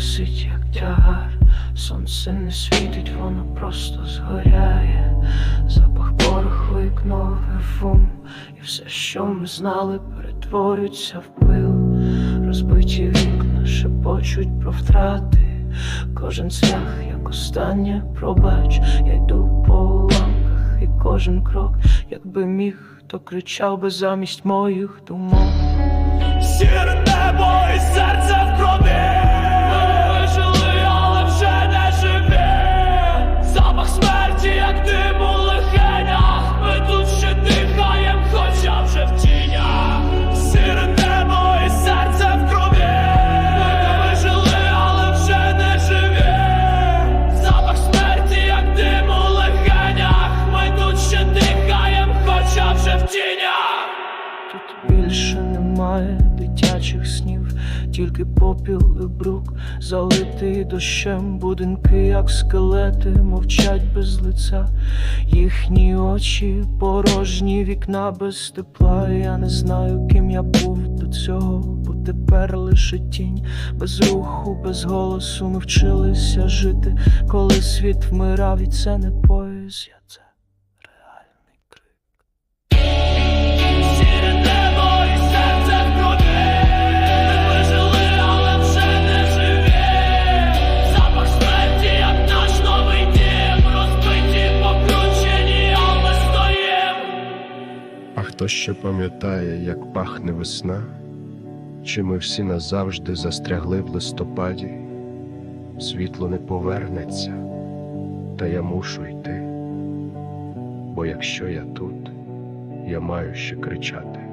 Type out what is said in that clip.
висить, як тягар. Сонце не світить, воно просто згоряє. Запах пороху і фум. І все, що ми знали, перетворюється в пил. Розбиті вікна шепочуть про втрати. Кожен цвях, як останнє, пробач, я йду по уламках, і кожен крок, якби міг, то кричав би замість моїх думок. Сіре небо і серце смерті, як дим у Ми тут ще дихаєм, хоча вже в тінях. Сіре небо і серце в крові. Ми вижили, але вже не живі. Запах смерті, як дим у Ми тут ще дихаєм, хоча вже в тінях. Тут більше немає дитячих снів, тільки попіл і брук, залитий дощем, будинки, як скелети, мовчать без лиця, їхні очі порожні, вікна без тепла. Я не знаю, ким я був до цього, бо тепер лише тінь, без руху, без голосу. Ми вчилися жити, коли світ вмирав, і це не поезія, хто ще пам'ятає, як пахне весна? Чи ми всі назавжди застрягли в листопаді? Світло не повернеться, та я мушу йти. Бо якщо я тут, я маю ще кричати.